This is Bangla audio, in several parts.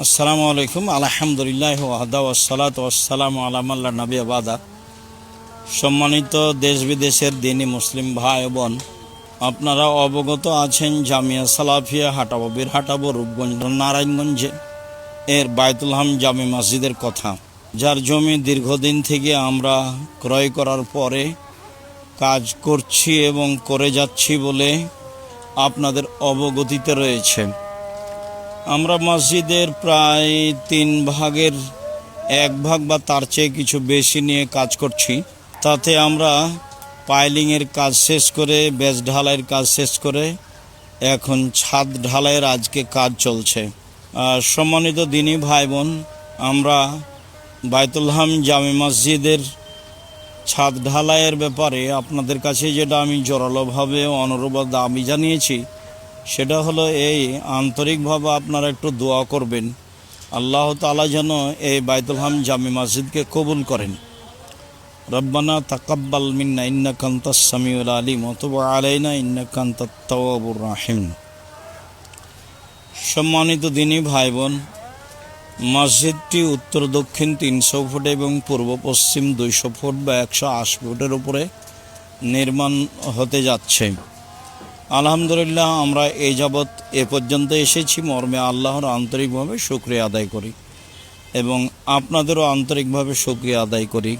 আসসালামু আলাইকুম। আলহামদুলিল্লাহ ওয়াহদা ওয়াসালাত ওয়াসালাম আলামাল্লা নবী আবাদা সম্মানিত দেশ বিদেশের দিনী মুসলিম ভাই বোন, আপনারা অবগত আছেন জামিয়া সালাফিয়া হাটাবো বীরহাটাবো রূপগঞ্জ নারায়ণগঞ্জে এর বায়তুল হাম জামি মসজিদের কথা। যার জমি দীর্ঘদিন থেকে আমরা ক্রয় করার পরে কাজ করছি এবং করে যাচ্ছি বলে আপনাদের অবগতিতে রয়েছে। আমরা মসজিদের প্রায় তিন ভাগের এক ভাগ বা তার চেয়ে কিছু বেশি নিয়ে কাজ করছি। তাতে আমরা পাইলিংয়ের কাজ শেষ করে বেজ ঢালাইয়ের কাজ শেষ করে এখন ছাদ ঢালাইয়ের আজকে কাজ চলছে। সম্মানিত দিনী ভাই বোন আমরা বাইতুলহাম জামে মসজিদের ছাদ ঢালাইয়ের ব্যাপারে আপনাদের কাছে যেটা আমি জোরালোভাবে অনুরোধ দাবি জানিয়েছি সেটা হলো এই আন্তরিকভাবে আপনারা একটু দোয়া করবেন। আল্লাহ তালা যেন এই বাইতুল হাম জামি মসজিদকে কবুল করেন। রব্বানা তাকাব্বাল মিন্না ইন্না কান্তাস সামিউল আলিম অথবা আলাইনা ইন্না কান্তাত তাওয়াবুর রাহিম। সম্মানিত দিনী ভাই বোন মসজিদটি উত্তর দক্ষিণ তিনশো ফুট এবং পূর্ব পশ্চিম দুইশো ফুট বা একশো আশি ফুটের উপরে নির্মাণ হতে যাচ্ছে। আলহামদুলিল্লাহ, আমরা এই যাবৎ এ পর্যন্ত এসেছি। মর্মে আল্লাহর আন্তরিকভাবে শুক্রিয়া আদায় করি এবং আপনাদেরও আন্তরিকভাবে শুক্রিয়া আদায় করি।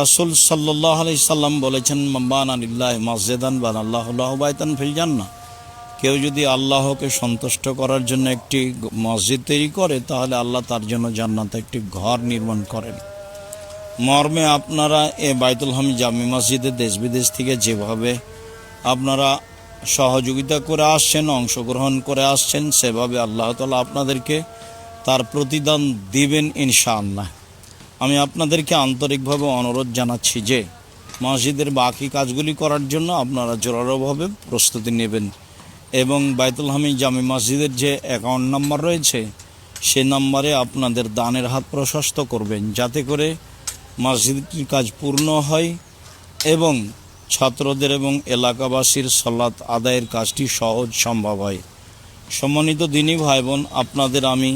রাসূল সাল্লাহ আলি সাল্লাম বলেছেন, মাম্বান আলিল্লাহ মসজিদান বান আল্লাহ বাইতান ফিল জান্না কেউ যদি আল্লাহকে সন্তুষ্ট করার জন্য একটি মসজিদ তৈরি করে, তাহলে আল্লাহ তার জন্য জান্নাতে একটি ঘর নির্মাণ করেন। মর্মে আপনারা এ বাইতুল হামি জামি মসজিদে দেশ বিদেশ থেকে যেভাবে আপনারা সহযোগিতা করে আসছেন, অংশগ্রহণ করে আসছেন, সেভাবে আল্লাহ তালা আপনাদেরকে তার প্রতিদান দিবেন ইনশাআল্লাহ। আমি আপনাদেরকে আন্তরিকভাবে অনুরোধ জানাচ্ছি যে, মসজিদের বাকি কাজগুলি করার জন্য আপনারা জোরালোভাবে প্রস্তুতি নেবেন এবং বাইতুল হামি জামি মসজিদের যে অ্যাকাউন্ট নাম্বার রয়েছে, সে নাম্বারে আপনাদের দানের হাত প্রশস্ত করবেন, যাতে করে মসজিদটির কাজ পূর্ণ হয় এবং ছাত্রদের এবং এলাকাবাসীর সলাৎ আদায়ের কাজটি সহজ সম্ভব হয়। সম্মানিত দিনী ভাই বোন আপনাদের আমি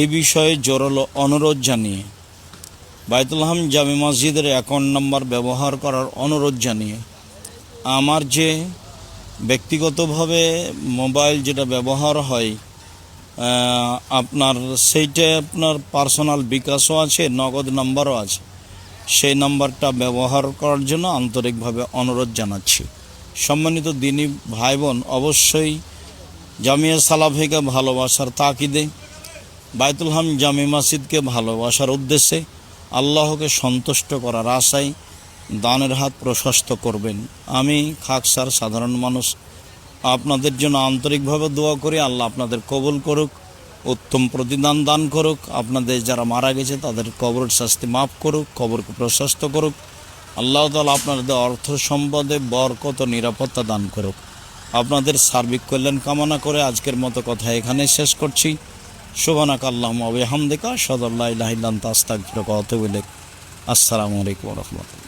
এ বিষয়ে জোরালো অনুরোধ জানিয়ে, বাইতুল হাম জামি মসজিদের অ্যাকাউন্ট নাম্বার ব্যবহার করার অনুরোধ জানিয়ে, আমার যে ব্যক্তিগতভাবে মোবাইল যেটা ব্যবহার হয় আপনার সেইটা আপনার পার্সোনাল বিকাশও আছে, নগদ নাম্বারও আছে। সেই নাম্বারটা ব্যবহার করার জন্য আন্তরিকভাবে অনুরোধ জানাচ্ছি। সম্মানিত দিনী ভাই বোন অবশ্যই জামিয়া সালাফিকে ভালোবাসার তাকিদে, বাইতুল হাম জামি মসজিদকে ভালোবাসার উদ্দেশ্যে আল্লাহকে সন্তুষ্ট করার আশায় দানের হাত প্রশস্ত করবেন। আমি খাকসার সাধারণ মানুষ। আপনাদের জন্য আন্তরিকভাবে দোয়া করি। আল্লাহ আপনাদের কবুল করুক। উত্তম প্রতিদান দান করুক। আপনাদের যারা মারা গেছে, তাদের কবরের শাস্তি মাফ করুক, কবরকে প্রশস্ত করুক। আল্লাহ তালা আপনাদের অর্থ সম্পদে বরকত নিরাপত্তা দান করুক। আপনাদের সার্বিক কল্যাণ কামনা করে আজকের মতো কথা এখানে শেষ করছি। শোভানাক আল্লাহ আবে হামদিকা সদল্লাহ তাস্তাক আসসালামু আলাইকুম রহমতুল্লাহ।